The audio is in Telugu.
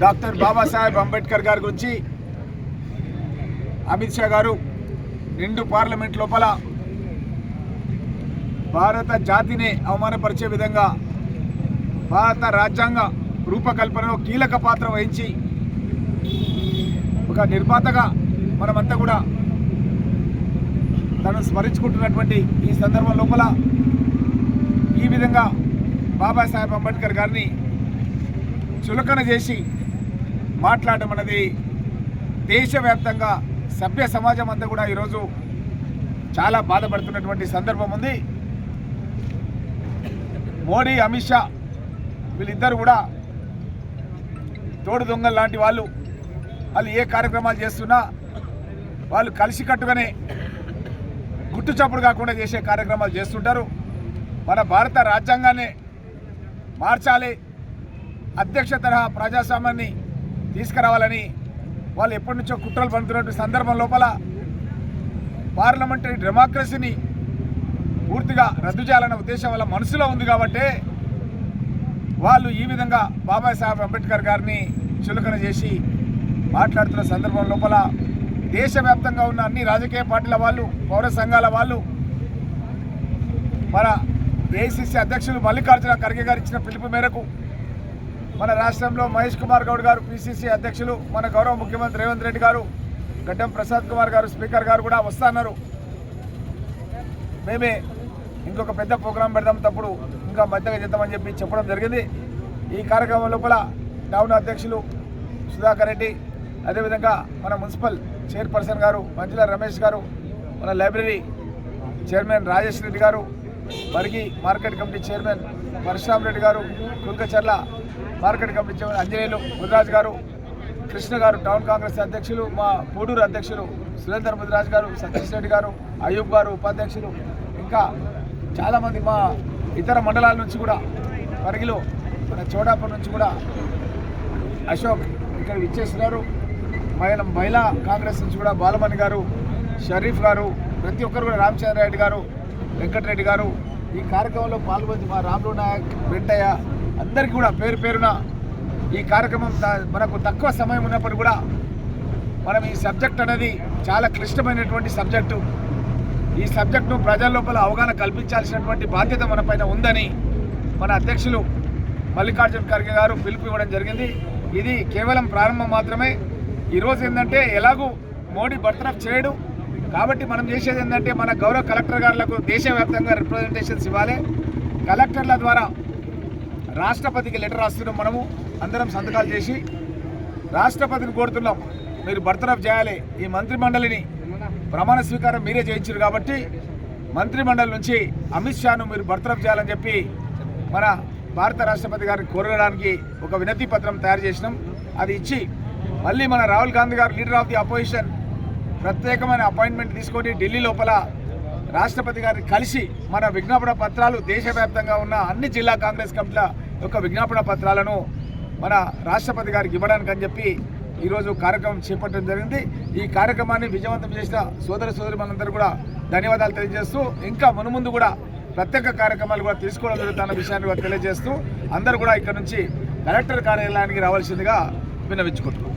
డాక్టర్ బాబాసాహెబ్ అంబేద్కర్ గారి గురించి అమిత్ షా గారు నిండు పార్లమెంట్ లోపల భారత జాతిని అవమానపరిచే విధంగా భారత రాజ్యాంగ రూపకల్పనలో కీలక పాత్ర వహించి ఒక నిర్మాతగా మనమంతా కూడా తను స్మరించుకుంటున్నటువంటి ఈ సందర్భం లోపల ఈ విధంగా బాబాసాహెబ్ అంబేద్కర్ గారిని చులకన చేసి మాట్లాడడం అనేది దేశవ్యాప్తంగా సభ్య సమాజం అంతా కూడా ఈరోజు చాలా బాధపడుతున్నటువంటి సందర్భం ఉంది. మోడీ అమిత్ షా వీళ్ళిద్దరు కూడా తోడు దొంగలు లాంటి వాళ్ళు. వాళ్ళు ఏ కార్యక్రమాలు చేస్తున్నా వాళ్ళు కలిసికట్టుగానే గుట్టు గుట్టుచప్పుడు కాకుండా చేసే కార్యక్రమాలు చేస్తుంటారు. మన భారత రాజ్యాంగాన్ని మార్చాలి. అధ్యక్ష తరహా ప్రజాస్వామ్యాన్ని తీసుకురావాలని వాళ్ళు ఎప్పటి నుంచో కుట్రలు పండుతున్నటువంటి సందర్భం లోపల పార్లమెంటరీ డెమోక్రసీని పూర్తిగా రద్దు చేయాలన్న ఉద్దేశం వాళ్ళ మనసులో ఉంది కాబట్టి వాళ్ళు ఈ విధంగా బాబాసాహెబ్ అంబేద్కర్ గారిని చులకన చేసి మాట్లాడుతున్న సందర్భం లోపల దేశవ్యాప్తంగా ఉన్న అన్ని రాజకీయ పార్టీల వాళ్ళు పౌర సంఘాల వాళ్ళు మన ఏఐసిసి అధ్యక్షులు మల్లికార్జున ఖర్గే గారు ఇచ్చిన పిలుపు మేరకు మన రాష్ట్రంలో మహేష్ కుమార్ గౌడ్ గారు పిసిసి అధ్యక్షులు మన గౌరవ ముఖ్యమంత్రి రేవంత్ రెడ్డి గారు గడ్డం ప్రసాద్ కుమార్ గారు స్పీకర్ గారు కూడా వస్తున్నారు. మేమే ఇంకొక పెద్ద ప్రోగ్రాం పెడదాం తప్పుడు ఇంకా మధ్యగా చేద్దామని చెప్పి చెప్పడం జరిగింది. ఈ కార్యక్రమం లోపల టౌన్ అధ్యక్షులు సుధాకర్ రెడ్డి అదేవిధంగా మన మున్సిపల్ చైర్పర్సన్ గారు మంజుల రమేష్ గారు మన లైబ్రరీ చైర్మన్ రాజేష్ రెడ్డి గారు మరిగి market committee chairman Parashuram Reddy గారు Kunkacharla market committee chairman Anjaneyulu Mudiraj గారు కృష్ణ గారు టౌన్ కాంగ్రెస్ అధ్యక్షులు మా పూడూరు అధ్యక్షులు సురేందర్ ముదిరాజ్ గారు సతీష్ రెడ్డి గారు అయ్యూబ్ గారు ఉపాధ్యక్షులు ఇంకా చాలామంది మా ఇతర మండలాల నుంచి కూడా పరిగిలో మన చోడాపూర్ నుంచి కూడా అశోక్ ఇక్కడ విచ్చేస్తున్నారు. మహిళ మహిళా కాంగ్రెస్ నుంచి కూడా బాలమణి గారు షరీఫ్ గారు ప్రతి ఒక్కరు కూడా రామచంద్రారెడ్డి గారు వెంకటరెడ్డి గారు ఈ కార్యక్రమంలో పాల్గొని మా రాములు నాయక్ వెంటయ్య అందరికీ కూడా పేరు పేరున ఈ కార్యక్రమం మనకు తక్కువ సమయం ఉన్నప్పుడు కూడా మనం ఈ సబ్జెక్ట్ అనేది చాలా క్లిష్టమైనటువంటి సబ్జెక్టు. ఈ సబ్జెక్టును ప్రజల లోపల అవగాహన కల్పించాల్సినటువంటి బాధ్యత మన పైన ఉందని మన అధ్యక్షులు మల్లికార్జున ఖర్గే గారు పిలుపు ఇవ్వడం జరిగింది. ఇది కేవలం ప్రారంభం మాత్రమే. ఈరోజు ఏంటంటే ఎలాగూ మోడీ బర్తరఫ్ చేయడు. కాబట్టి మనం చేసేది ఏంటంటే మన గౌరవ కలెక్టర్ గారులకు దేశవ్యాప్తంగా రిప్రజెంటేషన్స్ ఇవ్వాలి. కలెక్టర్ల ద్వారా రాష్ట్రపతికి లెటర్ రాస్తున్నాం మనము అందరం సంతకాలు చేసి రాష్ట్రపతిని కోరుతున్నాం. మీరు బర్తరఫ్ చేయాలి. ఈ మంత్రి మండలిని ప్రమాణ స్వీకారం మీరే చేయించారు కాబట్టి మంత్రి మండలి నుంచి అమిత్ షాను మీరు బర్తరఫ్ చేయాలని చెప్పి మన భారత రాష్ట్రపతి గారిని కోరడానికి ఒక వినతి పత్రం తయారు చేసినాం. అది ఇచ్చి మళ్ళీ మన Rahul Gandhi garu leader of the opposition ప్రత్యేకమైన అపాయింట్మెంట్ తీసుకొని ఢిల్లీ లోపల రాష్ట్రపతి గారిని కలిసి మన విజ్ఞాపన పత్రాలు దేశవ్యాప్తంగా ఉన్న అన్ని జిల్లా కాంగ్రెస్ కమిటీల యొక్క విజ్ఞాపన పత్రాలను మన రాష్ట్రపతి గారికి ఇవ్వడానికి అని చెప్పి ఈరోజు కార్యక్రమం చేపట్టడం జరిగింది. ఈ కార్యక్రమాన్ని విజయవంతం చేసిన సోదర సోదరి మనందరూ కూడా ధన్యవాదాలు తెలియజేస్తూ ఇంకా మునుముందు కూడా ప్రత్యేక కార్యక్రమాలు కూడా తీసుకోవడం జరుగుతున్న విషయాన్ని కూడా తెలియజేస్తూ అందరూ కూడా ఇక్కడ నుంచి కలెక్టర్ కార్యాలయానికి రావాల్సిందిగా విన్నవించుకుంటున్నాం.